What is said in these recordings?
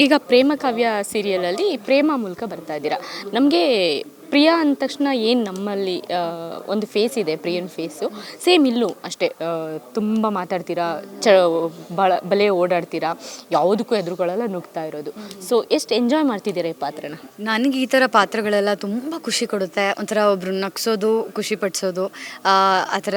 ಈಗ ಪ್ರೇಮ ಕಾವ್ಯ ಸೀರಿಯಲಲ್ಲಿ ಪ್ರೇಮ ಮೂಲಕ ಬರ್ತಾ ಇದ್ದೀರಾ. ನಮಗೆ ಪ್ರಿಯಾ ಅಂದ ತಕ್ಷಣ ಏನು ನಮ್ಮಲ್ಲಿ ಒಂದು ಫೇಸ್ ಇದೆ, ಪ್ರಿಯನ್ ಫೇಸು ಸೇಮ್ ಇಲ್ಲೂ ಅಷ್ಟೇ ತುಂಬ ಮಾತಾಡ್ತೀರಾ, ಚ, ಬಳ, ಬಲೆ ಓಡಾಡ್ತೀರಾ, ಯಾವುದಕ್ಕೂ ಎದುರುಗಳೆಲ್ಲ ನುಗ್ತಾ ಇರೋದು. ಸೊ ಎಷ್ಟು ಎಂಜಾಯ್ ಮಾಡ್ತಿದ್ದೀರಾ ಈ ಪಾತ್ರನ? ನನಗೆ ಈ ಥರ ಪಾತ್ರಗಳೆಲ್ಲ ತುಂಬ ಖುಷಿ ಕೊಡುತ್ತೆ. ಒಂಥರ ಒಬ್ರು ನಗ್ಸೋದು, ಖುಷಿ ಪಡಿಸೋದು, ಆ ಥರ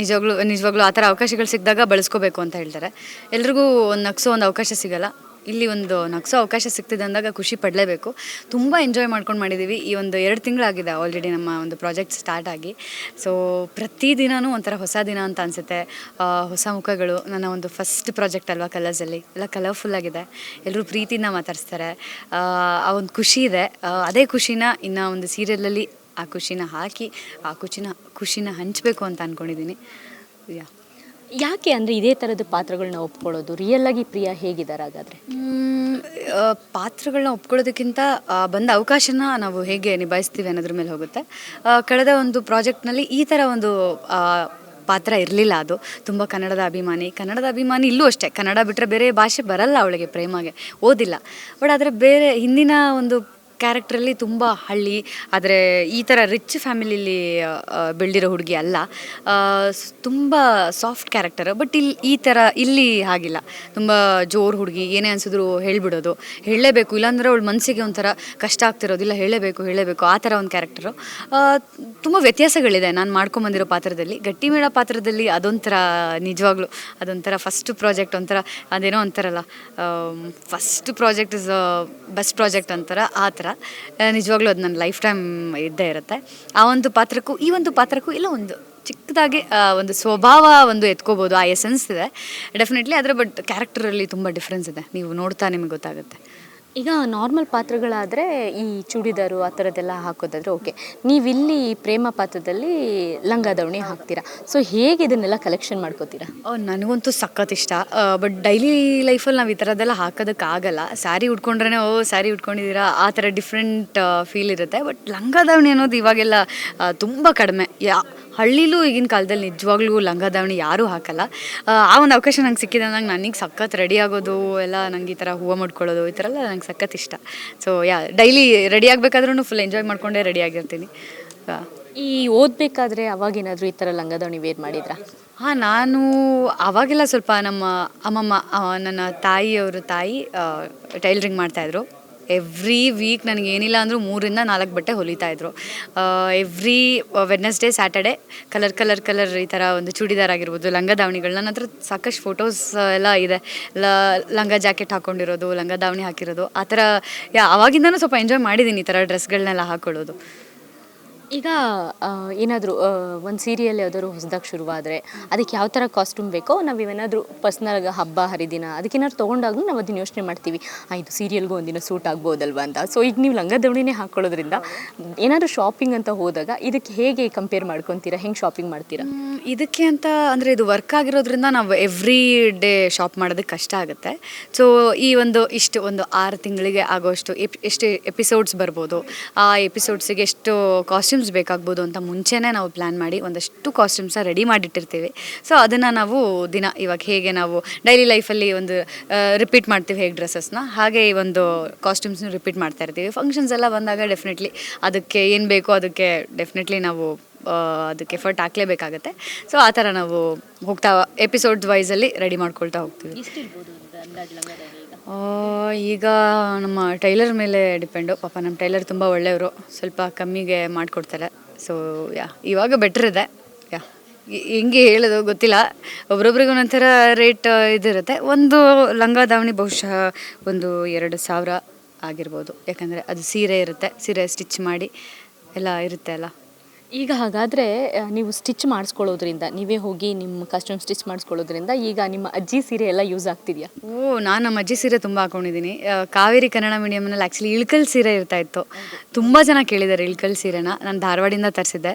ನಿಜವಾಗ್ಲೂ ನಿಜವಾಗ್ಲೂ ಆ ಥರ ಅವಕಾಶಗಳು ಸಿಕ್ಕಿದಾಗ ಬಳಸ್ಕೋಬೇಕು ಅಂತ ಹೇಳ್ತಾರೆ. ಎಲ್ರಿಗೂ ಒಂದು ನಗ್ಸೋ ಒಂದು ಅವಕಾಶ ಸಿಗಲ್ಲ. ಇಲ್ಲಿ ಒಂದು ನಗ್ಸೋ ಅವಕಾಶ ಸಿಗ್ತಿದೆ ಅಂದಾಗ ಖುಷಿ ಪಡಲೇಬೇಕು. ತುಂಬ ಎಂಜಾಯ್ ಮಾಡ್ಕೊಂಡು ಮಾಡಿದ್ದೀವಿ ಈ ಒಂದು ಎರಡು ತಿಂಗಳಾಗಿದೆ ಆಲ್ರೆಡಿ ನಮ್ಮ ಒಂದು ಪ್ರಾಜೆಕ್ಟ್ ಸ್ಟಾರ್ಟ್ ಆಗಿ. ಸೊ ಪ್ರತಿದಿನವೂ ಒಂಥರ ಹೊಸ ದಿನ ಅಂತ ಅನಿಸುತ್ತೆ. ಹೊಸ ಮುಖಗಳು, ನನ್ನ ಒಂದು ಫಸ್ಟ್ ಪ್ರಾಜೆಕ್ಟ್ ಅಲ್ವಾ ಕಲರ್ಸಲ್ಲಿ ಎಲ್ಲ ಕಲರ್ಫುಲ್ ಆಗಿದೆ. ಎಲ್ಲರೂ ಪ್ರೀತಿನ ಮಾತಾಡಿಸ್ತಾರೆ. ಆ ಒಂದು ಖುಷಿ ಇದೆ. ಅದೇ ಖುಷಿನ ಇನ್ನು ಒಂದು ಸೀರಿಯಲಲ್ಲಿ ಆ ಖುಷಿನ ಹಾಕಿ, ಆ ಖುಷಿನ ಖುಷಿನ ಹಂಚಬೇಕು ಅಂತ ಅಂದ್ಕೊಂಡಿದ್ದೀನಿ ಯಾ ಯಾಕೆ ಅಂದರೆ ಇದೇ ಥರದ ಪಾತ್ರಗಳನ್ನ ಒಪ್ಕೊಳ್ಳೋದು? ರಿಯಲ್ ಆಗಿ ಪ್ರಿಯಾ ಹೇಗಿದ್ದಾರೆ ಹಾಗಾದರೆ? ಪಾತ್ರಗಳನ್ನ ಒಪ್ಕೊಳ್ಳೋದಕ್ಕಿಂತ ಬಂದ ಅವಕಾಶನ ನಾವು ಹೇಗೆ ನಿಭಾಯಿಸ್ತೀವಿ ಅನ್ನೋದ್ರ ಮೇಲೆ ಹೋಗುತ್ತೆ. ಕಳೆದ ಒಂದು ಪ್ರಾಜೆಕ್ಟ್ನಲ್ಲಿ ಈ ಥರ ಒಂದು ಪಾತ್ರ ಇರಲಿಲ್ಲ ಅದು. ತುಂಬ ಕನ್ನಡದ ಅಭಿಮಾನಿ. ಕನ್ನಡದ ಅಭಿಮಾನಿ ಇಲ್ಲೂ ಅಷ್ಟೇ. ಕನ್ನಡ ಬಿಟ್ಟರೆ ಬೇರೆ ಭಾಷೆ ಬರಲ್ಲ ಅವಳಿಗೆ ಪ್ರೇಮಗೆ. ಓದಿಲ್ಲ. ಬಟ್ ಆದರೆ ಬೇರೆ ಹಿಂದಿನ ಒಂದು ಕ್ಯಾರೆಕ್ಟ್ರಲ್ಲಿ ತುಂಬ ಹಳ್ಳಿ, ಆದರೆ ಈ ಥರ ರಿಚ್ ಫ್ಯಾಮಿಲಿಲಿ ಬೆಳೆದಿರೋ ಹುಡುಗಿ ಅಲ್ಲ. ತುಂಬ ಸಾಫ್ಟ್ ಕ್ಯಾರೆಕ್ಟರ್ ಬಟ್ ಇಲ್ಲಿ ಈ ಥರ ಇಲ್ಲಿ ಹಾಗಿಲ್ಲ. ತುಂಬ ಜೋರು ಹುಡುಗಿ, ಏನೇ ಅನ್ಸಿದ್ರು ಹೇಳಿಬಿಡೋದು. ಹೇಳಲೇಬೇಕು, ಇಲ್ಲಾಂದ್ರೆ ಅವಳು ಮನಸ್ಸಿಗೆ ಒಂಥರ ಕಷ್ಟ ಆಗ್ತಿರೋದಿಲ್ಲ ಹೇಳಲೇಬೇಕು ಹೇಳಲೇಬೇಕು, ಆ ಥರ ಒಂದು ಕ್ಯಾರೆಕ್ಟರು ತುಂಬ ವ್ಯತ್ಯಾಸಗಳಿದೆ ನಾನು ಮಾಡ್ಕೊಂಬಂದಿರೋ ಪಾತ್ರದಲ್ಲಿ. ಗಟ್ಟಿಮೇಳ ಪಾತ್ರದಲ್ಲಿ ಅದೊಂಥರ ನಿಜವಾಗ್ಲೂ, ಅದೊಂಥರ ಫಸ್ಟ್ ಪ್ರಾಜೆಕ್ಟ್ ಒಂಥರ, ಅದೇನೋ ಅಂತಾರಲ್ಲ first project is best project ಅಂತಾರ, ಆ ಥರ ನಿಜವಾಗ್ಲೂ ಅದು ನನ್ನ ಲೈಫ್ ಟೈಮ್ ಇದ್ದೇ ಇರುತ್ತೆ. ಆ ಒಂದು ಪಾತ್ರಕ್ಕೂ, ಈ ಒಂದು ಪಾತ್ರಕ್ಕೂ ಇಲ್ಲ ಒಂದು ಚಿಕ್ಕದಾಗಿ ಒಂದು ಸ್ವಭಾವ ಒಂದು ಎತ್ಕೋಬೋದು, ಆ ಎಸೆನ್ಸ್ ಇದೆ. ಡೆಫಿನೆಟ್ಲಿ ಅದರ ಬಟ್ ಕ್ಯಾರೆಕ್ಟರಲ್ಲಿ ತುಂಬ ಡಿಫ್ರೆನ್ಸ್ ಇದೆ. ನೀವು ನೋಡ್ತಾ ನಿಮಗೆ ಗೊತ್ತಾಗುತ್ತೆ. ಈಗ ನಾರ್ಮಲ್ ಪಾತ್ರಗಳಾದರೆ ಈ ಚೂಡಿದಾರು ಆ ಥರದ್ದೆಲ್ಲ ಹಾಕೋದಾದ್ರೆ ಓಕೆ ನೀವಿಲ್ಲಿ ಪ್ರೇಮ ಪಾತ್ರದಲ್ಲಿ ಲಂಗ ದಾವಣಿ ಹಾಕ್ತೀರಾ? ಸೊ ಹೇಗೆ ಇದನ್ನೆಲ್ಲ ಕಲೆಕ್ಷನ್ ಮಾಡ್ಕೋತೀರಾ? ನನಗಂತೂ ಸಖತ್ ಇಷ್ಟ. ಬಟ್ ಡೈಲಿ ಲೈಫಲ್ಲಿ ನಾವು ಈ ಥರದ್ದೆಲ್ಲ ಹಾಕೋದಕ್ಕಾಗಲ್ಲ. ಸ್ಯಾರಿ ಉಟ್ಕೊಂಡ್ರೇ ಓ ಸ್ಯಾರಿ ಉಟ್ಕೊಂಡಿದ್ದೀರಾ? ಆ ಥರ ಡಿಫ್ರೆಂಟ್ ಫೀಲ್ ಇರುತ್ತೆ. ಬಟ್ ಲಂಗ ದಾವಣಿ ಅನ್ನೋದು ಇವಾಗೆಲ್ಲ ತುಂಬ ಕಡಿಮೆ. ಯಾ ಹಳ್ಳಿಲೂ ಈಗಿನ ಕಾಲದಲ್ಲಿ ನಿಜವಾಗ್ಲೂ ಲಂಗ ದಾವಣಿ ಯಾರೂ ಹಾಕಲ್ಲ. ಆ, ಒಂದು ಅವಕಾಶ ನಂಗೆ ಸಿಕ್ಕಿದೆ ಅಂದಾಗ ನನಗೆ ಸಖತ್ ರೆಡಿ ಆಗೋದು ಎಲ್ಲ ನಂಗೆ ಈ ಥರ ಹೂವು ಮಾಡ್ಕೊಳ್ಳೋದು ಈ ಥರ ಎಲ್ಲ ನಂಗೆ ಸಖತ್ ಇಷ್ಟ. ಸೊ ಯಾ ಡೈಲಿ ರೆಡಿ ಆಗಬೇಕಾದ್ರೂ ಫುಲ್ ಎಂಜಾಯ್ ಮಾಡಿಕೊಂಡೇ ರೆಡಿ ಆಗಿರ್ತೀನಿ. ಈ ಓದಬೇಕಾದ್ರೆ ಅವಾಗೇನಾದರೂ ಈ ಥರ ಲಂಗ ದಾವಣಿ ವೇರ್ ಮಾಡಿದ್ರಾ? ಹಾಂ ನಾನು ಅವಾಗೆಲ್ಲ ಸ್ವಲ್ಪ ನಮ್ಮ ಅಮ್ಮಮ್ಮ ನನ್ನ ತಾಯಿಯವರು ತಾಯಿ ಟೈಲರಿಂಗ್ ಮಾಡ್ತಾಯಿದ್ರು ಎವ್ರಿ ವೀಕ್ ನನಗೆ ಏನಿಲ್ಲ ಅಂದರೂ ಮೂರಿಂದ ನಾಲ್ಕು ಬಟ್ಟೆ ಹೊಲಿತಾ ಇದ್ರು. Every Wednesday Saturday colour colour colour ಈ ಥರ ಒಂದು ಚೂಡಿದಾರ್ ಆಗಿರ್ಬೋದು, ಲಂಗ ದಾವಣಿಗಳು. ನನ್ನ ಹತ್ರ ಸಾಕಷ್ಟು ಫೋಟೋಸ್ ಎಲ್ಲ ಇದೆ. ಲ, ಲಂಗ ಜಾಕೆಟ್ ಹಾಕ್ಕೊಂಡಿರೋದು ಲಂಗ ದಾವಣಿ ಹಾಕಿರೋದು, ಆ ಥರ ಯಾ, ಅವಾಗಿಂದನೂ ಸ್ವಲ್ಪ ಎಂಜಾಯ್ ಮಾಡಿದ್ದೀನಿ ಈ ಥರ ಡ್ರೆಸ್ಗಳನ್ನೆಲ್ಲ ಹಾಕ್ಕೊಳ್ಳೋದು ಈಗ ಏನಾದರೂ ಒಂದು ಸೀರಿಯಲ್ ಯಾವ್ದಾದ್ರು ಹೊಸದಾಗಿ ಶುರುವಾದರೆ ಅದಕ್ಕೆ ಯಾವ ಥರ ಕಾಸ್ಟ್ಯೂಮ್ ಬೇಕೋ ನಾವು ಇವೇನಾದರೂ ಪರ್ಸ್ನಲ್ ಹಬ್ಬ, ಹರಿದಿನ ಅದಕ್ಕೇನಾದ್ರು ತೊಗೊಂಡಾಗ ನಾವು ಅದನ್ನ ಯೋಚನೆ ಮಾಡ್ತೀವಿ. ಇದು ಸೀರಿಯಲ್ಗೂ ಒಂದಿನ ಸೂಟ್ ಆಗ್ಬೋದಲ್ವ ಅಂತ. ಸೊ ಈಗ ನೀವು ಲಂಗ ದಾವಣಿನೇ ಹಾಕ್ಕೊಳ್ಳೋದ್ರಿಂದ ಏನಾದರೂ ಶಾಪಿಂಗ್ ಅಂತ ಹೋದಾಗ ಇದಕ್ಕೆ ಹೇಗೆ ಕಂಪೇರ್ ಮಾಡ್ಕೊತೀರಾ? ಹೆಂಗೆ ಶಾಪಿಂಗ್ ಮಾಡ್ತೀರಾ? ಇದಕ್ಕೆ ಅಂತ ಅಂದರೆ ಇದು ವರ್ಕ್ ಆಗಿರೋದ್ರಿಂದ ನಾವು ಎವ್ರಿ ಡೇ ಶಾಪ್ ಮಾಡೋದಕ್ಕೆ ಕಷ್ಟ ಆಗುತ್ತೆ. ಸೊ ಈ ಒಂದು ಇಷ್ಟು ಒಂದು ಆರು ತಿಂಗಳಿಗೆ ಆಗೋಷ್ಟು ಎಪ್ ಎಷ್ಟು ಎಪಿಸೋಡ್ಸ್ ಬರ್ಬೋದು, ಆ ಎಪಿಸೋಡ್ಸಿಗೆ ಎಷ್ಟು ಕಾಸ್ಟ್ಯೂಮ್ಸ್ ಬೇಕಾಗ್ಬೋದು ಅಂತ ಮುಂಚೆನೇ ನಾವು ಪ್ಲ್ಯಾನ್ ಮಾಡಿ ಒಂದಷ್ಟು ಕಾಸ್ಟ್ಯೂಮ್ಸ್ನ ರೆಡಿ ಮಾಡಿಟ್ಟಿರ್ತೀವಿ. ಸೊ ಅದನ್ನು ನಾವು ದಿನ ಇವಾಗ ಹೇಗೆ ನಾವು ಡೈಲಿ ಲೈಫಲ್ಲಿ ಒಂದು ರಿಪೀಟ್ ಮಾಡ್ತೀವಿ ಹೇಗೆ ಡ್ರೆಸ್ಸಸ್ನ ಹಾಗೆ ಈ ಒಂದು ಕಾಸ್ಟ್ಯೂಮ್ಸ್ನ ರಿಪೀಟ್ ಮಾಡ್ತಾ ಇರ್ತೀವಿ. ಫಂಕ್ಷನ್ಸ್ ಎಲ್ಲ ಬಂದಾಗ ಡೆಫಿನೆಟ್ಲಿ ಅದಕ್ಕೆ ಏನು ಬೇಕೋ ಅದಕ್ಕೆ ಡೆಫಿನೆಟ್ಲಿ ನಾವು ಅದಕ್ಕೆ ಎಫರ್ಟ್ ಹಾಕ್ಲೇಬೇಕಾಗತ್ತೆ. ಸೊ ಆ ಥರ ನಾವು ಹೋಗ್ತಾ ಎಪಿಸೋಡ್ಸ್ ವೈಸಲ್ಲಿ ರೆಡಿ ಮಾಡ್ಕೊಳ್ತಾ ಹೋಗ್ತೀವಿ. ಈಗ? ನಮ್ಮ ಟೈಲರ್ ಮೇಲೆ ಡಿಪೆಂಡು ಪಾಪ ನಮ್ಮ ಟೈಲರ್ ತುಂಬ ಒಳ್ಳೆಯವರು ಸ್ವಲ್ಪ ಕಮ್ಮಿಗೆ ಮಾಡಿಕೊಡ್ತಾರೆ. ಸೊ ಯಾ ಇವಾಗ ಬೆಟ್ರ್ ಇದೆ. ಯಾ ಹೆಂಗೆ ಹೇಳೋದು ಗೊತ್ತಿಲ್ಲ. ಒಬ್ರೊಬ್ರಿಗೆ ಒಂದೊಂಥರ ರೇಟ್ ಇದಿರುತ್ತೆ. ಒಂದು ಲಂಗ ದಾವಣಿ ಬಹುಶಃ ಒಂದು ಎರಡು ಸಾವಿರ ಆಗಿರ್ಬೋದು. ಯಾಕಂದರೆ ಅದು ಸೀರೆ ಇರುತ್ತೆ. ಸೀರೆ ಸ್ಟಿಚ್ ಮಾಡಿ ಎಲ್ಲ ಇರುತ್ತೆ ಅಲ್ಲ. ಈಗ ಹಾಗಾದರೆ ನೀವು ಸ್ಟಿಚ್ ಮಾಡಿಸ್ಕೊಳ್ಳೋದ್ರಿಂದ, ನೀವೇ ಹೋಗಿ ನಿಮ್ಮ ಕಸ್ಟಮ್ ಸ್ಟಿಚ್ ಮಾಡಿಸ್ಕೊಳ್ಳೋದ್ರಿಂದ ಈಗ ನಿಮ್ಮ ಅಜ್ಜಿ ಸೀರೆ ಎಲ್ಲ ಯೂಸ್ ಆಗ್ತಿದೆಯಾ? ಓ, ನಾನು ನಮ್ಮ ಅಜ್ಜಿ ಸೀರೆ ತುಂಬ ಹಾಕೊಂಡಿದ್ದೀನಿ. ಕಾವೇರಿ ಕನ್ನಡ ಮೀಡಿಯಮ್ನಲ್ಲಿ ಆ್ಯಕ್ಚುಲಿ ಇಳ್ಕಲ್ ಸೀರೆ ಇರ್ತಾ ಇತ್ತು. ತುಂಬ ಜನ ಕೇಳಿದ್ದಾರೆ ಇಳ್ಕಲ್ ಸೀರೆನ. ನಾನು ಧಾರವಾಡಿಂದ ತರಿಸಿದ್ದೆ.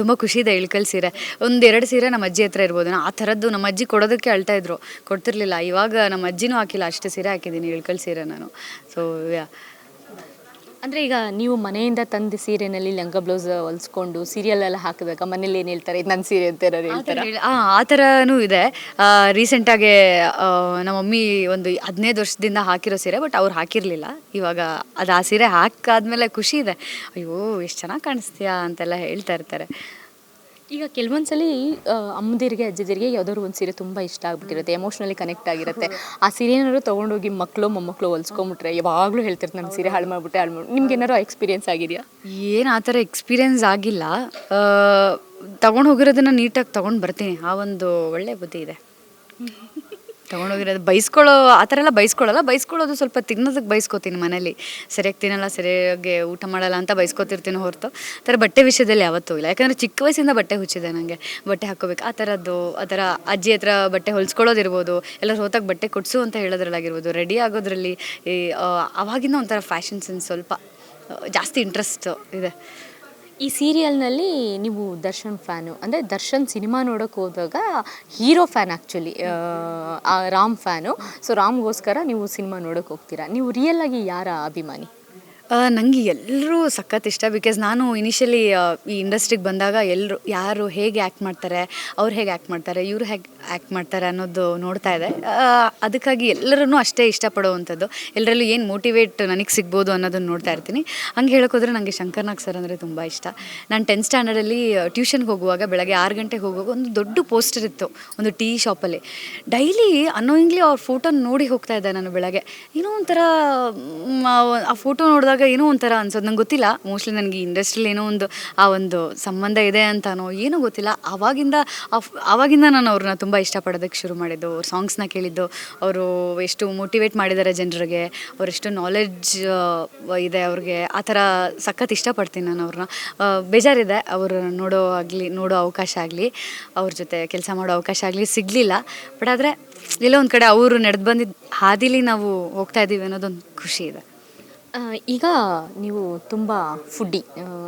ತುಂಬ ಖುಷಿ ಇದೆ ಇಳ್ಕಲ್ ಸೀರೆ. ಒಂದೆರಡು ಸೀರೆ ನಮ್ಮ ಅಜ್ಜಿ ಹತ್ರ ಇರ್ಬೋದು. ಆ ಥರದ್ದು ನಮ್ಮ ಅಜ್ಜಿ ಕೊಡೋದಕ್ಕೆ ಅಳ್ತಾ ಇದ್ರು. ಕೊಡ್ತಿರ್ಲಿಲ್ಲ. ಇವಾಗ ನಮ್ಮ ಅಜ್ಜಿನೂ ಹಾಕಿಲ್ಲ. ಅಷ್ಟು ಸೀರೆ ಹಾಕಿದ್ದೀನಿ ಇಳ್ಕಲ್ ಸೀರೆ ನಾನು. ಸೊ ಯಾ ಅಂದರೆ ಈಗ ನೀವು ಮನೆಯಿಂದ ತಂದು ಸೀರೆನಲ್ಲಿ ಲಂಗ ಬ್ಲೌಸ್ ಹೊಲ್ಸ್ಕೊಂಡು ಸೀರಿಯಲ್ ಎಲ್ಲ ಹಾಕಿದಾಗ ಮನೇಲಿ ಏನು ಹೇಳ್ತಾರೆ? ಇದು ನನ್ನ ಸೀರೆ ಅಂತ ಏನಾದ್ರು ಹೇಳ್ತಾರೆ? ಆ ಆ ಥರನೂ ಇದೆ ರೀಸೆಂಟಾಗಿ ನಮ್ಮ ಮಮ್ಮಿ ಒಂದು ಹದಿನೈದು ವರ್ಷದಿಂದ ಹಾಕಿರೋ ಸೀರೆ ಬಟ್ ಅವ್ರು ಹಾಕಿರಲಿಲ್ಲ. ಇವಾಗ ಅದು ಆ ಸೀರೆ ಹಾಕಾದ್ಮೇಲೆ ಖುಷಿ ಇದೆ. ಅಯ್ಯೋ, ಎಷ್ಟು ಚೆನ್ನಾಗಿ ಕಾಣಿಸ್ತೀಯಾ ಅಂತೆಲ್ಲ ಹೇಳ್ತಾ ಇರ್ತಾರೆ. ಈಗ ಕೆಲವೊಂದ್ಸಲಿ ಅಮ್ಮದಿರಿಗೆ ಅಜ್ಜಿದಿರಿಗೆ ಯಾವ್ದಾದ್ರು ಒಂದು ಸೀರೆ ತುಂಬ ಇಷ್ಟ ಆಗ್ಬಿಟ್ಟಿರುತ್ತೆ ಎಮೋಷ್ನಲಿ ಕನೆಕ್ಟ್ ಆಗಿರುತ್ತೆ. ಆ ಸೀರೆ ಏನಾದ್ರು ತೊಗೊಂಡೋಗಿ ಮಕ್ಕಳು ಮೊಮ್ಮಕ್ಕಳು ಹೊಲ್ಸ್ಕೊಂಬಿಟ್ರೆ ಯಾವಾಗಲೂ ಹೇಳ್ತಿರ್ತಾರೆ ನಮ್ಮ ಸೀರೆ ಹಾಳು ಮಾಡ್ಬಿಟ್ಟೆ ಹಾಳು ಮಾಡಿ ನಿಮ್ಗೆ ಏನಾರು ಎಕ್ಸ್ಪೀರಿಯನ್ಸ್ ಆಗಿದೆಯಾ? ಏನು ಆ ಥರ ಎಕ್ಸ್ಪೀರಿಯನ್ಸ್ ಆಗಿಲ್ಲ. ತಗೊಂಡು ಹೋಗಿರೋದನ್ನ ನೀಟಾಗಿ ತೊಗೊಂಡು ಬರ್ತೀನಿ. ಆ ಒಂದು ಒಳ್ಳೆ ಬುದ್ಧಿ ಇದೆ. ತೊಗೊಂಡು ಹೋಗಿರೋದು ಬೈಸ್ಕೊಳ್ಳೋ, ಆ ಥರ ಎಲ್ಲ ಬೈಸ್ಕೊಳ್ಳಲ್ಲ, ಬೈಸ್ಕೊಳ್ಳೋದು ಸ್ವಲ್ಪ ತಿನ್ನೋದಕ್ಕೆ ಬೈಸ್ಕೊತೀನಿ ಮನೇಲಿ. ಸರಿಯಾಗಿ ತಿನ್ನಲ್ಲ, ಸರಿಯಾಗಿ ಊಟ ಮಾಡಲ್ಲ ಅಂತ ಬೈಸ್ಕೊತಿರ್ತೀನಿ ಹೊರತು. ಆ ಥರ ಬಟ್ಟೆ ವಿಷಯದಲ್ಲಿ ಯಾವತ್ತೂ ಇಲ್ಲ. ಯಾಕಂದರೆ ಚಿಕ್ಕ ವಯಸ್ಸಿಂದ ಬಟ್ಟೆ ಹುಚ್ಚಿದೆ ನನಗೆ ಬಟ್ಟೆ ಹಾಕೋಬೇಕು ಆ ಥರದ್ದು, ಆ ಥರ ಅಜ್ಜಿ ಹತ್ರ ಬಟ್ಟೆ ಹೊಲ್ಸ್ಕೊಳ್ಳೋದಿರ್ಬೋದು, ಎಲ್ಲ ಹೋತಾಗ ಬಟ್ಟೆ ಕೊಡಿಸು ಅಂತ ಹೇಳೋದ್ರಲ್ಲಾಗಿರ್ಬೋದು. ರೆಡಿ ಆಗೋದ್ರಲ್ಲಿ ಈ ಆವಾಗಿಂದ ಒಂಥರ ಫ್ಯಾಷನ್ ಸೆನ್ಸ್ ಸ್ವಲ್ಪ ಜಾಸ್ತಿ ಇಂಟ್ರೆಸ್ಟ್ ಇದೆ. ಈ ಸೀರಿಯಲ್ನಲ್ಲಿ ನೀವು ದರ್ಶನ್ ಫ್ಯಾನು, ಅಂದರೆ ದರ್ಶನ್ ಸಿನಿಮಾ ನೋಡೋಕ್ಕೆ ಹೋದಾಗ hero fan actually Ram fan. So ರಾಮ್ಗೋಸ್ಕರ ನೀವು ಸಿನಿಮಾ ನೋಡೋಕ್ಕೆ ಹೋಗ್ತೀರಾ? ನೀವು ರಿಯಲ್ ಆಗಿ ಯಾರ ಅಭಿಮಾನಿ? ನನಗೆ ಎಲ್ಲರೂ ಸಖತ್ ಇಷ್ಟ ಬಿಕಾಸ್ ನಾನು ಇನಿಷಿಯಲಿ ಈ ಇಂಡಸ್ಟ್ರಿಗೆ ಬಂದಾಗ ಎಲ್ಲರೂ ಯಾರು ಹೇಗೆ ಆ್ಯಕ್ಟ್ ಮಾಡ್ತಾರೆ, ಅವ್ರು ಹೇಗೆ ಆ್ಯಕ್ಟ್ ಮಾಡ್ತಾರೆ, ಇವರು ಹೇಗೆ ಆ್ಯಕ್ಟ್ ಮಾಡ್ತಾರೆ ಅನ್ನೋದು ನೋಡ್ತಾ ಇದೆ ಅದಕ್ಕಾಗಿ ಎಲ್ಲರೂ ಅಷ್ಟೇ ಇಷ್ಟಪಡುವಂಥದ್ದು. ಎಲ್ಲರಲ್ಲೂ ಏನು ಮೋಟಿವೇಟ್ ನನಗೆ ಸಿಗ್ಬೋದು ಅನ್ನೋದನ್ನು ನೋಡ್ತಾ ಇರ್ತೀನಿ. ಹಂಗೆ ಹೇಳೋಕ್ಕೋದ್ರೆ ನನಗೆ ಶಂಕರ್ನಾಗ್ ಸರ್ ಅಂದರೆ ತುಂಬ ಇಷ್ಟ. ನಾನು ಟೆಂತ್ ಸ್ಟ್ಯಾಂಡರ್ಡಲ್ಲಿ ಟ್ಯೂಷನ್ಗೆ ಹೋಗುವಾಗ ಬೆಳಗ್ಗೆ ಆರು ಗಂಟೆಗೆ ಹೋಗುವಾಗ ಒಂದು ದೊಡ್ಡ ಪೋಸ್ಟರ್ ಇತ್ತು, ಒಂದು ಟೀ ಶಾಪಲ್ಲಿ ಡೈಲಿ ಅನ್ನೋಯಿಂಗ್ಲಿ ಅವ್ರ ಫೋಟೋ ನೋಡಿ ಹೋಗ್ತಾ ಇದ್ದೆ ನಾನು ಬೆಳಗ್ಗೆ. ಏನೋ ಒಂಥರ ಆ ಫೋಟೋ ನೋಡಿದಾಗ ಏನೋ ಒಂಥರ ಅನ್ಸೋದು. ನಂಗೆ ಗೊತ್ತಿಲ್ಲ. ಮೋಸ್ಟ್ಲಿ ನನಗೆ ಇಂಡಸ್ಟ್ರಿಲಿ ಏನೋ ಒಂದು, ಆ ಒಂದು ಸಂಬಂಧ ಇದೆ ಅಂತಾನೋ ಏನೋ ಗೊತ್ತಿಲ್ಲ. ಆವಾಗಿಂದ ಆವಾಗಿಂದ ನಾನು ಅವ್ರನ್ನ ತುಂಬ ಇಷ್ಟಪಡೋದಕ್ಕೆ ಶುರು ಮಾಡಿದ್ದು. ಅವ್ರ ಸಾಂಗ್ಸ್ನ ಕೇಳಿದ್ದು. ಅವರು ಎಷ್ಟು ಮೋಟಿವೇಟ್ ಮಾಡಿದ್ದಾರೆ ಜನರಿಗೆ. ಅವರೆಷ್ಟು ನಾಲೆಡ್ಜ್ ಇದೆ ಅವ್ರಿಗೆ. ಆ ಥರ ಸಖತ್ ಇಷ್ಟಪಡ್ತೀನಿ ನಾನು ಅವ್ರನ್ನ ಬೇಜಾರಿದೆ. ಅವರು ನೋಡೋ ಆಗಲಿ, ನೋಡೋ ಅವಕಾಶ ಆಗಲಿ. ಅವ್ರ ಜೊತೆ ಕೆಲಸ ಮಾಡೋ ಅವಕಾಶ ಆಗಲಿ ಸಿಗಲಿಲ್ಲ. ಬಟ್ ಆದರೆ, ಎಲ್ಲೋ ಒಂದು ಕಡೆ ಅವರು ನಡೆದು ಬಂದಿದ್ದ ಹಾದಿಲಿ ನಾವು ಹೋಗ್ತಾ ಇದ್ದೀವಿ ಅನ್ನೋದೊಂದು ಖುಷಿ ಇದೆ. ಈಗ ನೀವು ತುಂಬ ಫುಡ್ಡಿ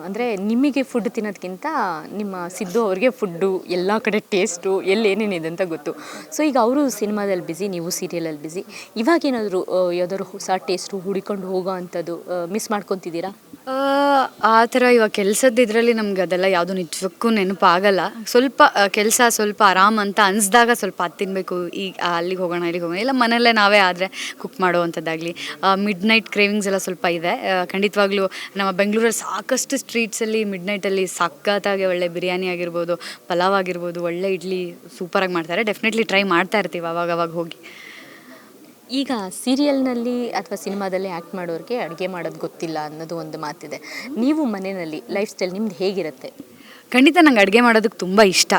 ಅಂದರೆ ನಿಮಗೆ ಫುಡ್ ತಿನ್ನೋದಕ್ಕಿಂತ ನಿಮ್ಮ ಸಿದ್ದು ಅವ್ರಿಗೆ ಫುಡ್ಡು ಎಲ್ಲ ಕಡೆ ಟೇಸ್ಟು ಎಲ್ಲಿ ಏನೇನಿದೆ ಅಂತ ಗೊತ್ತು. ಸೊ ಈಗ ಅವರು ಸಿನಿಮಾದಲ್ಲಿ ಬ್ಯುಸಿ ನೀವು ಸೀರಿಯಲಲ್ಲಿ ಬ್ಯುಸಿ ಇವಾಗೇನಾದರೂ ಯಾವ್ದಾದ್ರು ಹೊಸ ಟೇಸ್ಟು ಹುಡಿಕೊಂಡು ಹೋಗೋ ಅಂಥದ್ದು ಮಿಸ್ ಮಾಡ್ಕೊತಿದ್ದೀರಾ? ಆ, ಥರ ಇವಾಗ ಕೆಲಸದ ಇದರಲ್ಲಿ ನಮ್ಗೆ ಅದೆಲ್ಲ ಯಾವುದು ನಿಜಕ್ಕೂ ನೆನಪಾಗಲ್ಲ. ಸ್ವಲ್ಪ ಕೆಲಸ ಸ್ವಲ್ಪ ಆರಾಮ್ ಅಂತ ಅನಿಸ್ದಾಗ ಸ್ವಲ್ಪ ಅದು ತಿನ್ನಬೇಕು ಈಗ ಅಲ್ಲಿಗೆ ಹೋಗೋಣ ಇಲ್ಲಿಗೆ ಹೋಗೋಣ. ಇಲ್ಲ ಮನೆಯಲ್ಲೇ ನಾವೇ ಆದರೆ ಕುಕ್ ಮಾಡುವಂಥದ್ದಾಗಲಿ ಮಿಡ್ ನೈಟ್ ಕ್ರೇವಿಂಗ್ಸ್ ಎಲ್ಲ ಸ್ವಲ್ಪ ಇದೆ. ಖಂಡಿತವಾಗ್ಲೂ ನಮ್ಮ ಬೆಂಗಳೂರಲ್ಲಿ ಸಾಕಷ್ಟು ಸ್ಟ್ರೀಟ್ಸಲ್ಲಿ ಮಿಡ್ ನೈಟಲ್ಲಿ ಸಖತ್ತಾಗಿ ಒಳ್ಳೆ ಬಿರಿಯಾನಿ ಆಗಿರ್ಬೋದು ಪಲಾವ್ ಆಗಿರ್ಬೋದು ಒಳ್ಳೆ ಇಡ್ಲಿ ಸೂಪರಾಗಿ ಮಾಡ್ತಾರೆ. ಡೆಫಿನೆಟ್ಲಿ ಟ್ರೈ ಮಾಡ್ತಾ ಇರ್ತೀವಿ ಅವಾಗ ಹೋಗಿ. ಈಗ ಸೀರಿಯಲ್ನಲ್ಲಿ ಅಥವಾ ಸಿನಿಮಾದಲ್ಲಿ ಆ್ಯಕ್ಟ್ ಮಾಡೋರಿಗೆ ಅಡುಗೆ ಮಾಡೋದು ಗೊತ್ತಿಲ್ಲ ಅನ್ನೋದು ಒಂದು ಮಾತಿದೆ. ನೀವು ಮನೆಯಲ್ಲಿ ಲೈಫ್ ಸ್ಟೈಲ್ ನಿಮ್ದು ಹೇಗಿರುತ್ತೆ? ಖಂಡಿತ ನಂಗೆ ಅಡುಗೆ ಮಾಡೋದಕ್ಕೆ ತುಂಬ ಇಷ್ಟ.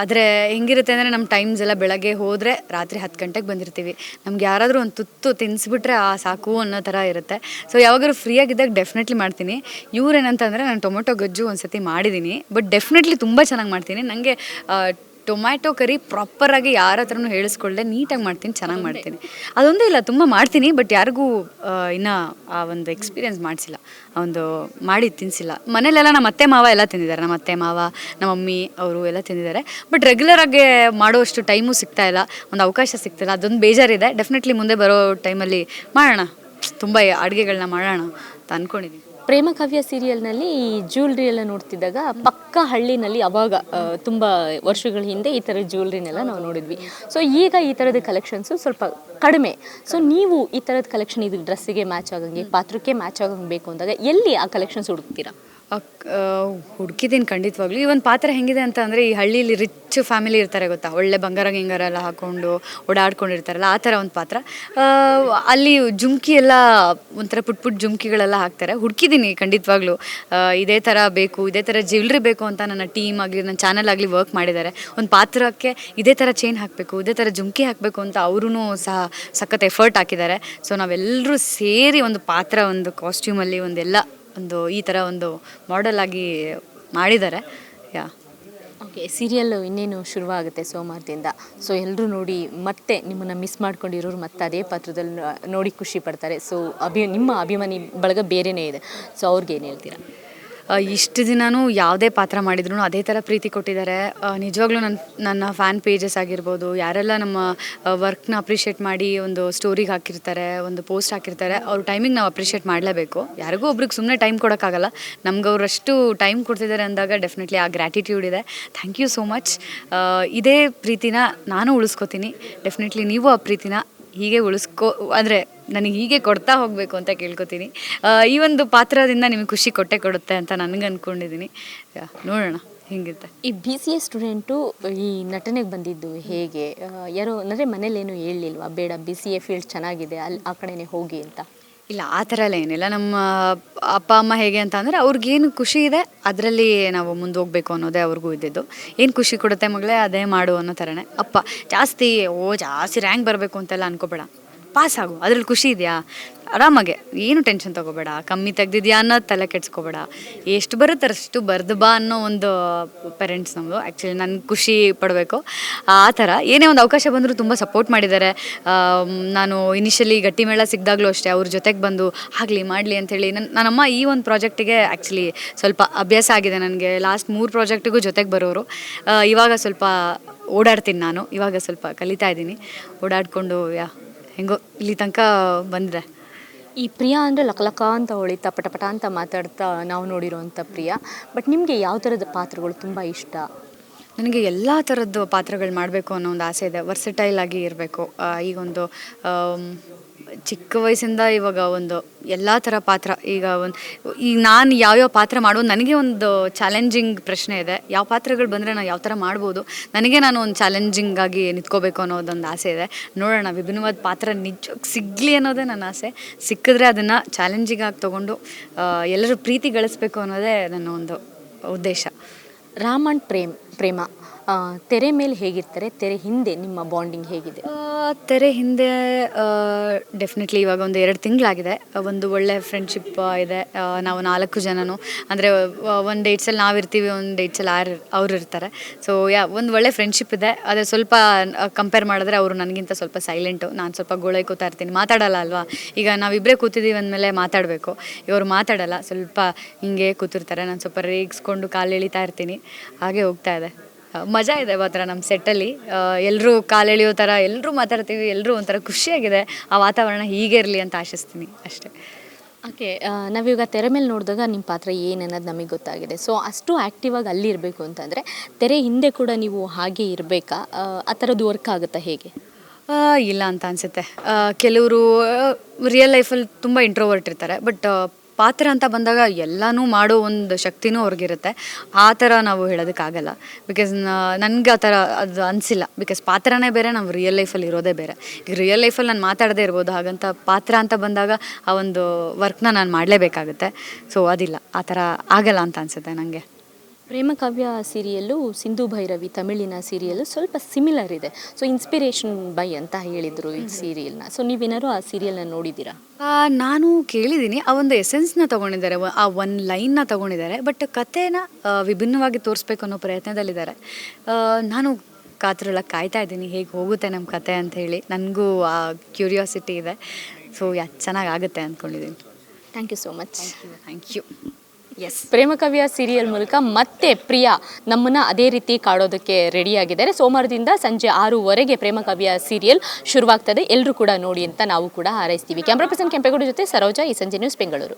ಆದರೆ ಹೆಂಗಿರುತ್ತೆ ಅಂದರೆ ನಮ್ಮ ಟೈಮ್ಸ್ ಎಲ್ಲ ಬೆಳಗ್ಗೆ ಹೋದರೆ ರಾತ್ರಿ ಹತ್ತು ಗಂಟೆಗೆ ಬಂದಿರ್ತೀವಿ. ನಮ್ಗೆ ಯಾರಾದರೂ ಒಂದು ತುತ್ತು ತಿನ್ನಿಸ್ಬಿಟ್ರೆ ಆ ಸಾಕು ಅನ್ನೋ ಥರ ಇರುತ್ತೆ. ಸೊ ಯಾವಾಗಾದ್ರೂ ಫ್ರೀಯಾಗಿದ್ದಾಗ ಡೆಫಿನೆಟ್ಲಿ ಮಾಡ್ತೀನಿ. ಇವ್ರೇನಂತಂದರೆ ನಾನು ಟೊಮೊಟೊ ಗೊಜ್ಜು ಒಂದು ಸತಿ ಮಾಡಿದ್ದೀನಿ. ಬಟ್ ಡೆಫಿನೆಟ್ಲಿ ತುಂಬ ಚೆನ್ನಾಗಿ ಮಾಡ್ತೀನಿ. ನನಗೆ ಟೊಮ್ಯಾಟೊ ಕರಿ ಪ್ರಾಪರಾಗಿ ಯಾರ ಹತ್ರನೂ ಹೇಳಿಸ್ಕೊಳ್ಳದೆ ನೀಟಾಗಿ ಮಾಡ್ತೀನಿ ಚೆನ್ನಾಗಿ ಮಾಡ್ತೀನಿ. ಅದೊಂದೇ ಇಲ್ಲ ತುಂಬ ಮಾಡ್ತೀನಿ ಬಟ್ ಯಾರಿಗೂ ಇನ್ನು ಆ ಒಂದು ಎಕ್ಸ್ಪೀರಿಯೆನ್ಸ್ ಮಾಡಿಸಿಲ್ಲ. ಆ ಒಂದು ಮಾಡಿ ತಿನ್ನಿಸಿಲ್ಲ ಮನೇಲೆಲ್ಲ ನಮ್ಮ ಅತ್ತೆ ಮಾವ ಎಲ್ಲ ತಿಂದಿದ್ದಾರೆ. ನಮ್ಮ ಅತ್ತೆ ಮಾವ ನಮ್ಮ ಮಮ್ಮಿ ಅವರು ಎಲ್ಲ ತಿಂದಿದ್ದಾರೆ. ಬಟ್ ರೆಗ್ಯುಲರಾಗಿ ಮಾಡುವಷ್ಟು ಟೈಮು ಸಿಗ್ತಾ ಇಲ್ಲ. ಒಂದು ಅವಕಾಶ ಸಿಗ್ತಿಲ್ಲ ಅದೊಂದು ಬೇಜಾರಿದೆ. ಡೆಫಿನೆಟ್ಲಿ ಮುಂದೆ ಬರೋ ಟೈಮಲ್ಲಿ ಮಾಡೋಣ. ತುಂಬ ಅಡುಗೆಗಳನ್ನ ಮಾಡೋಣ ಅಂತ ಅಂದ್ಕೊಂಡಿದ್ದೀನಿ ಪ್ರೇಮ ಕಾವ್ಯ ಸೀರಿಯಲ್ನಲ್ಲಿ ಈ ಜ್ಯುವೆಲ್ರಿ ಎಲ್ಲ ನೋಡ್ತಿದ್ದಾಗ ಪಕ್ಕ ಹಳ್ಳಿನಲ್ಲಿ ಅವಾಗ ತುಂಬ ವರ್ಷಗಳ ಹಿಂದೆ ಈ ಥರ ಜ್ಯುವೆಲ್ರಿನೆಲ್ಲ ನಾವು ನೋಡಿದ್ವಿ. ಸೊ ಈಗ ಈ ಥರದ ಕಲೆಕ್ಷನ್ಸು ಸ್ವಲ್ಪ ಕಡಿಮೆ. ಸೊ ನೀವು ಈ ಥರದ ಕಲೆಕ್ಷನ್ ಇದು ಡ್ರೆಸ್ಸಿಗೆ ಮ್ಯಾಚ್ ಆಗಂಗೆ, ಪಾತ್ರಕ್ಕೆ ಮ್ಯಾಚ್ ಆಗಂಗೆ ಬೇಕು ಅಂದಾಗ ಎಲ್ಲಿ ಆ ಕಲೆಕ್ಷನ್ಸ್ ಹುಡುಕ್ತೀರಾ? ಹುಡುಕಿದ್ದೀನಿ ಖಂಡಿತವಾಗ್ಲೂ. ಈ ಒಂದು ಪಾತ್ರ ಹೆಂಗಿದೆ ಅಂತ ಅಂದರೆ ಈ ಹಳ್ಳಿಲಿ ರಿಚ್ ಫ್ಯಾಮಿಲಿ ಇರ್ತಾರೆ ಗೊತ್ತಾ? ಒಳ್ಳೆ ಬಂಗಾರ ಗಿಂಗಾರ ಎಲ್ಲ ಹಾಕೊಂಡು ಓಡಾಡ್ಕೊಂಡಿರ್ತಾರಲ್ಲ, ಆ ಥರ ಒಂದು ಪಾತ್ರ. ಅಲ್ಲಿ ಜುಮ್ಕಿ ಎಲ್ಲ ಒಂಥರ ಪುಟ್ ಪುಟ್ ಜುಮ್ಕಿಗಳೆಲ್ಲ ಹಾಕ್ತಾರೆ. ಹುಡುಕಿದ್ದೀನಿ ಖಂಡಿತವಾಗ್ಲೂ. ಇದೇ ಥರ ಬೇಕು, ಇದೇ ಥರ ಜ್ಯುವೆಲ್ರಿ ಬೇಕು ಅಂತ ನನ್ನ ಟೀಮ್ ಆಗಲಿ, ನನ್ನ ಚಾನಲ್ ಆಗಲಿ ವರ್ಕ್ ಮಾಡಿದ್ದಾರೆ. ಒಂದು ಪಾತ್ರಕ್ಕೆ ಇದೇ ಥರ ಚೈನ್ ಹಾಕಬೇಕು, ಇದೇ ಥರ ಜುಮ್ಕಿ ಹಾಕಬೇಕು ಅಂತ ಅವರೂ ಸಹ ಸಖತ್ ಎಫರ್ಟ್ ಹಾಕಿದ್ದಾರೆ. ಸೊ ನಾವೆಲ್ಲರೂ ಸೇರಿ ಒಂದು ಪಾತ್ರ, ಒಂದು ಕಾಸ್ಟ್ಯೂಮಲ್ಲಿ ಒಂದೆಲ್ಲ ಒಂದು ಈ ಥರ ಒಂದು ಮಾಡೆಲ್ ಆಗಿ ಮಾಡಿದ್ದಾರೆ. ಯಾ. ಓಕೆ ಸೀರಿಯಲ್ ಇನ್ನೇನು ಶುರುವಾಗುತ್ತೆ ಸೋಮವಾರದಿಂದ. ಸೊ ಎಲ್ಲರೂ ನೋಡಿ ಮತ್ತೆ ನಿಮ್ಮನ್ನು ಮಿಸ್ ಮಾಡ್ಕೊಂಡಿರೋರು ಮತ್ತೆ ಅದೇ ಪಾತ್ರದಲ್ಲಿ ನೋಡಿ ಖುಷಿ ಪಡ್ತಾರೆ. ಸೊ ಅಭಿ, ನಿಮ್ಮ ಅಭಿಮಾನಿ ಬಳಗ ಬೇರೆಯೇ ಇದೆ. ಸೊ ಅವ್ರಿಗೆ ಏನು ಹೇಳ್ತೀರಾ? ಇಷ್ಟು ದಿನವೂ ಯಾವುದೇ ಪಾತ್ರ ಮಾಡಿದ್ರು ಅದೇ ಥರ ಪ್ರೀತಿ ಕೊಟ್ಟಿದ್ದಾರೆ. ನಿಜವಾಗ್ಲೂ ನನ್ನ ನನ್ನ ಫ್ಯಾನ್ ಪೇಜಸ್ ಆಗಿರ್ಬೋದು, ಯಾರೆಲ್ಲ ನಮ್ಮ ವರ್ಕ್ನ ಅಪ್ರಿಷಿಯೇಟ್ ಮಾಡಿ ಒಂದು ಸ್ಟೋರಿಗೆ ಹಾಕಿರ್ತಾರೆ, ಒಂದು ಪೋಸ್ಟ್ ಹಾಕಿರ್ತಾರೆ, ಅವ್ರ ಟೈಮಿಗೆ ನಾವು ಅಪ್ರಿಷಿಯೇಟ್ ಮಾಡಲೇಬೇಕು. ಯಾರಿಗೂ ಒಬ್ರಿಗೆ ಸುಮ್ಮನೆ ಟೈಮ್ ಕೊಡೋಕ್ಕಾಗಲ್ಲ. ನಮ್ಗೆ ಅವರಷ್ಟು ಟೈಮ್ ಕೊಡ್ತಿದ್ದಾರೆ ಅಂದಾಗ ಡೆಫಿನೆಟ್ಲಿ ಆ ಗ್ರ್ಯಾಟಿಟ್ಯೂಡ್ ಇದೆ. ಥ್ಯಾಂಕ್ ಯು ಸೋ ಮಚ್ ಇದೇ ಪ್ರೀತಿನ ನಾನು ಉಳಿಸ್ಕೋತೀನಿ. ಡೆಫಿನೆಟ್ಲಿ ನೀವು ಆ ಪ್ರೀತಿನ ಹೀಗೆ ಉಳಿಸ್ಕೋ, ಅಂದರೆ ನನಗೆ ಹೀಗೆ ಕೊಡ್ತಾ ಹೋಗಬೇಕು ಅಂತ ಕೇಳ್ಕೊತೀನಿ. ಈ ಒಂದು ಪಾತ್ರದಿಂದ ನಿಮಗೆ ಖುಷಿ ಕೊಟ್ಟೆ ಕೊಡುತ್ತೆ ಅಂತ ನನಗೆ ಅಂದ್ಕೊಂಡಿದ್ದೀನಿ ನೋಡೋಣ ಹಿಂಗಿರುತ್ತೆ. ಈ ಬಿ ಸಿ ಎ ಸ್ಟೂಡೆಂಟು ಈ ನಟನೆಗೆ ಬಂದಿದ್ದು ಹೇಗೆ? ಯಾರೋ ಅಂದರೆ ಮನೇಲೇನು ಹೇಳಲಿಲ್ವಾ? ಬೇಡ ಬಿ ಸಿ ಎ ಫೀಲ್ಡ್ ಚೆನ್ನಾಗಿದೆ ಅಲ್ಲಿ ಆ ಕಡೆನೇ ಹೋಗಿ ಅಂತ. ಇಲ್ಲ ಆ ಥರ ಎಲ್ಲ ಏನಿಲ್ಲ. ನಮ್ಮ ಅಪ್ಪ ಅಮ್ಮ ಹೇಗೆ ಅಂತ ಅಂದರೆ ಅವ್ರಿಗೇನು ಖುಷಿ ಇದೆ ಅದರಲ್ಲಿ ನಾವು ಮುಂದೆ ಹೋಗಬೇಕು ಅನ್ನೋದೇ ಅವ್ರಿಗೂ ಇದ್ದಿದ್ದು. ಏನು ಖುಷಿ ಕೊಡುತ್ತೆ ಮಗಳೇ ಅದೇ ಮಾಡು ಅನ್ನೋ ಥರನೇ. ಅಪ್ಪ ಜಾಸ್ತಿ ಓ ಜಾಸ್ತಿ ರ್ಯಾಂಕ್ ಬರಬೇಕು ಅಂತೆಲ್ಲ ಅನ್ಕೋಬೇಡ. ಪಾಸ್ ಆಗು ಅದ್ರಲ್ಲಿ ಖುಷಿ ಇದೆಯಾ? ಆರಾಮಾಗೆ. ಏನು ಟೆನ್ಷನ್ ತಗೋಬೇಡ. ಕಮ್ಮಿ ತೆಗ್ದಿದ್ಯಾ ಅನ್ನೋದು ತಲೆ ಕೆಡ್ಸ್ಕೋಬೇಡ. ಎಷ್ಟು ಬರುತ್ತೆ ಅಷ್ಟು ಬರ್ದು ಬಾ ಅನ್ನೋ ಒಂದು ಪೇರೆಂಟ್ಸ್ ನಮ್ಮದು ಆ್ಯಕ್ಚುಲಿ ನನಗೆ ಖುಷಿ ಪಡಬೇಕು. ಆ ಥರ. ಏನೇ ಒಂದು ಅವಕಾಶ ಬಂದರೂ ತುಂಬ ಸಪೋರ್ಟ್ ಮಾಡಿದ್ದಾರೆ. ನಾನು ಇನಿಷಿಯಲಿ ಗಟ್ಟಿ ಮೇಳ ಸಿಕ್ಕಿದಾಗಲೂ ಅಷ್ಟೇ ಅವ್ರ ಜೊತೆಗೆ ಬಂದು, ಆಗಲಿ, ಮಾಡಲಿ ಅಂಥೇಳಿ ನನ್ನ ನನ್ನಮ್ಮ ಈ ಒಂದು ಪ್ರಾಜೆಕ್ಟಿಗೆ ಆ್ಯಕ್ಚುಲಿ ಸ್ವಲ್ಪ ಅಭ್ಯಾಸ ಆಗಿದೆ ನನಗೆ. ಲಾಸ್ಟ್ ಮೂರು ಪ್ರಾಜೆಕ್ಟಿಗೂ ಜೊತೆಗೆ ಬರೋರು. ಇವಾಗ ಸ್ವಲ್ಪ ಓಡಾಡ್ತೀನಿ ನಾನು. ಇವಾಗ ಸ್ವಲ್ಪ ಕಲಿತಾ ಇದ್ದೀನಿ. ಓಡಾಡಿಕೊಂಡು, ಯಾ ಹೆಂಗೋ ಇಲ್ಲಿ ತನಕ ಬಂದರೆ. ಈ ಪ್ರಿಯಾ ಅಂದರೆ ಲಕಲಕ ಅಂತ ಹೊಳಿತಾ ಪಟಪಟ ಅಂತ ಮಾತಾಡ್ತಾ ನಾವು ನೋಡಿರೋವಂಥ ಪ್ರಿಯಾ. ಬಟ್ ನಿಮಗೆ ಯಾವ ಥರದ ಪಾತ್ರಗಳು ತುಂಬ ಇಷ್ಟ? ನನಗೆ ಎಲ್ಲ ಥರದ್ದು ಪಾತ್ರಗಳು ಮಾಡಬೇಕು ಅನ್ನೋ ಒಂದು ಆಸೆ ಇದೆ. ವರ್ಸಟೈಲ್ ಆಗಿ ಇರಬೇಕು. ಈಗ ಒಂದು ಆಮ್, ಚಿಕ್ಕ ವಯಸ್ಸಿಂದ ಇವಾಗ ಒಂದು ಎಲ್ಲ ಥರ ಪಾತ್ರ, ಈಗ ಒಂದು ಈಗ ನಾನು ಯಾವ್ಯಾವ ಪಾತ್ರ ಮಾಡೋದು ನನಗೆ ಒಂದು ಚಾಲೆಂಜಿಂಗ್ ಪ್ರಶ್ನೆ ಇದೆ. ಯಾವ ಪಾತ್ರಗಳು ಬಂದರೆ ನಾನು ಯಾವ ಥರ ಮಾಡ್ಬೋದು? ನನಗೆ ನಾನು ಒಂದು ಚಾಲೆಂಜಿಂಗ್ ಆಗಿ ನಿಂತ್ಕೋಬೇಕು ಅನ್ನೋದೊಂದು ಆಸೆ ಇದೆ. ನೋಡೋಣ, ವಿಭಿನ್ನವಾದ ಪಾತ್ರ ನಿಜಕ್ಕೆ ಸಿಗಲಿ ಅನ್ನೋದೇ ನನ್ನ ಆಸೆ. ಸಿಕ್ಕಿದ್ರೆ ಅದನ್ನು ಆಗಿ ತೊಗೊಂಡು ಎಲ್ಲರೂ ಪ್ರೀತಿ ಗಳಿಸ್ಬೇಕು ಅನ್ನೋದೇ ನನ್ನ ಒಂದು ಉದ್ದೇಶ. ರಾಮ್ ಆ್ಯಂಡ್ ಪ್ರೇಮ್, ಪ್ರೇಮ. ತೆರೆ ಮೇಲೆ ಹೇಗಿರ್ತಾರೆ? ತೆರೆ ಹಿಂದೆ ನಿಮ್ಮ ಬಾಂಡಿಂಗ್ ಹೇಗಿದೆ? ತೆರೆ ಹಿಂದೆ ಡೆಫಿನೆಟ್ಲಿ ಇವಾಗ ಒಂದು ಎರಡು ತಿಂಗಳಾಗಿದೆ. ಒಂದು ಒಳ್ಳೆ ಫ್ರೆಂಡ್ಶಿಪ್ ಇದೆ. ನಾವು ನಾಲ್ಕು ಜನನು. ಅಂದರೆ ಒಂದು ಡೇಟ್ಸಲ್ಲಿ ನಾವು ಇರ್ತೀವಿ ಒಂದು ಡೇಟ್ಸಲ್ಲಿ ಆರು, ಅವರು ಇರ್ತಾರೆ. ಸೊ ಯಾ ಒಂದು ಒಳ್ಳೆ ಫ್ರೆಂಡ್ಶಿಪ್ ಇದೆ. ಆದರೆ ಸ್ವಲ್ಪ ಕಂಪೇರ್ ಮಾಡಿದ್ರೆ ಅವರು ನನಗಿಂತ ಸ್ವಲ್ಪ ಸೈಲೆಂಟು ನಾನು ಸ್ವಲ್ಪ ಗೋಳೈಕೋತಾ ಇರ್ತೀನಿ. ಮಾತಾಡಲ್ಲ ಅಲ್ವಾ? ಈಗ ನಾವಿಬ್ಬರೇ ಕೂತಿದ್ದೀವಿ ಅಂದಮೇಲೆ ಮಾತಾಡಬೇಕು. ಇವರು ಮಾತಾಡಲ್ಲ. ಸ್ವಲ್ಪ ಹಿಂಗೆ ಕೂತಿರ್ತಾರೆ. ನಾನು ಸ್ವಲ್ಪ ರೇಗಿಸ್ಕೊಂಡು ಕಾಲು ಎಳಿತಾ ಇರ್ತೀನಿ. ಹಾಗೆ ಹೋಗ್ತಾ ಇದೆ. ಮಜಾ ಇದೆ ಮಾತ್ರ ನಮ್ಮ ಸೆಟ್ಟಲ್ಲಿ ಎಲ್ಲರೂ ಕಾಲೆಳೆಯೋ ಥರ ಎಲ್ಲರೂ ಮಾತಾಡ್ತೀವಿ ಎಲ್ಲರೂ ಒಂಥರ ಖುಷಿಯಾಗಿದೆ. ಆ ವಾತಾವರಣ ಹೀಗೆ ಇರಲಿ ಅಂತ ಆಶಿಸ್ತೀನಿ ಅಷ್ಟೇ. ಓಕೆ ನಾವೀಗ ತೆರೆ ಮೇಲೆ ನೋಡಿದಾಗ ನಿಮ್ಮ ಪಾತ್ರ ಏನನ್ನೋದು ನಮಗೆ ಗೊತ್ತಾಗಿದೆ. ಸೊ ಅಷ್ಟು ಆ್ಯಕ್ಟಿವ್ ಆಗಿ ಅಲ್ಲಿ ಇರಬೇಕು ಅಂತಂದರೆ ತೆರೆ ಹಿಂದೆ ಕೂಡ ನೀವು ಹಾಗೆ ಇರಬೇಕಾ? ಆ ಥರದ್ದು ವರ್ಕ್ ಆಗುತ್ತಾ ಹೇಗೆ? ಇಲ್ಲ ಅಂತ ಅನಿಸುತ್ತೆ. ಕೆಲವರು ರಿಯಲ್ ಲೈಫಲ್ಲಿ ತುಂಬ ಇಂಟ್ರೋವರ್ಟ್ ಇರ್ತಾರೆ. ಬಟ್ ಪಾತ್ರ ಅಂತ ಬಂದಾಗ ಎಲ್ಲನೂ ಮಾಡೋ ಒಂದು ಶಕ್ತಿನೂ ಅವ್ರಿಗಿರುತ್ತೆ. ಆ ಥರ ನಾವು ಹೇಳೋದಕ್ಕಾಗಲ್ಲ. ಬಿಕಾಸ್ ನನಗೆ ಆ ಥರ ಅದು ಅನಿಸಿಲ್ಲ. ಬಿಕಾಸ್ ಪಾತ್ರನೇ ಬೇರೆ, ನಾವು ರಿಯಲ್ ಲೈಫಲ್ಲಿ ಇರೋದೇ ಬೇರೆ. ಈಗ ರಿಯಲ್ ಲೈಫಲ್ಲಿ ನಾನು ಮಾತಾಡದೇ ಇರ್ಬೋದು. ಹಾಗಂತ ಪಾತ್ರ ಅಂತ ಬಂದಾಗ ಆ ಒಂದು ವರ್ಕ್ನ ನಾನು ಮಾಡಲೇಬೇಕಾಗುತ್ತೆ. ಸೊ ಅದಿಲ್ಲ. ಆ ಥರ ಆಗಲ್ಲ ಅಂತ ಅನಿಸುತ್ತೆ ನನಗೆ ಪ್ರೇಮಕಾವ್ಯ ಸೀರಿಯಲ್ಲು ಸಿಂಧು ಭೈರವಿ ತಮಿಳಿನ ಸೀರಿಯಲ್ಲು ಸ್ವಲ್ಪ ಸಿಮಿಲರ್ ಇದೆ. ಸೊ ಇನ್ಸ್ಪಿರೇಷನ್ ಬೈ ಅಂತ ಹೇಳಿದರು ಈ ಸೀರಿಯಲ್ನ. ಸೊ ನೀವೇನಾದ್ರು ಆ ಸೀರಿಯಲ್ನ ನೋಡಿದ್ದೀರಾ? ನಾನು ಕೇಳಿದ್ದೀನಿ. ಆ ಒಂದು ಎಸೆನ್ಸ್ನ ತೊಗೊಂಡಿದ್ದಾರೆ. ಆ ಒನ್ ಲೈನ್ನ ತೊಗೊಂಡಿದ್ದಾರೆ. ಬಟ್ ಕಥೆನ ವಿಭಿನ್ನವಾಗಿ ತೋರಿಸ್ಬೇಕು ಅನ್ನೋ ಪ್ರಯತ್ನದಲ್ಲಿದ್ದಾರೆ. ನಾನು ಕಾತ್ರಲ್ಲ ಕಾಯ್ತಾ ಇದ್ದೀನಿ. ಹೇಗೆ ಹೋಗುತ್ತೆ ನಮ್ಮ ಕತೆ ಅಂತ ಹೇಳಿ. ನನಗೂ ಆ ಕ್ಯೂರಿಯಾಸಿಟಿ ಇದೆ. ಸೊ ಯಾ ಚೆನ್ನಾಗಾಗುತ್ತೆ ಅಂದ್ಕೊಂಡಿದ್ದೀನಿ thank you so much thank you yes Premakavya serial ಮೂಲಕ ಮತ್ತೆ ಪ್ರಿಯಾ ನಮ್ಮನ್ನ ಅದೇ ರೀತಿ ಕಾಡೋದಕ್ಕೆ ರೆಡಿಯಾಗಿದ್ದಾರೆ ಸೋಮವಾರದಿಂದ ಸಂಜೆ ಆರೂವರೆಗೆ ಪ್ರೇಮಕವ್ಯ ಸೀರಿಯಲ್ ಶುರುವಾಗ್ತದೆ. ಎಲ್ಲರೂ ಕೂಡ ನೋಡಿ ಅಂತ ನಾವು ಕೂಡ ಹಾರೈಸ್ತೀವಿ. ಕ್ಯಾಮ್ರಾ ಪರ್ಸನ್ ಕೆಂಪೇಗೌಡ ಜೊತೆ ಸರೋಜಾ ಈ ಸಂಜೆ ನ್ಯೂಸ್ ಬೆಂಗಳೂರು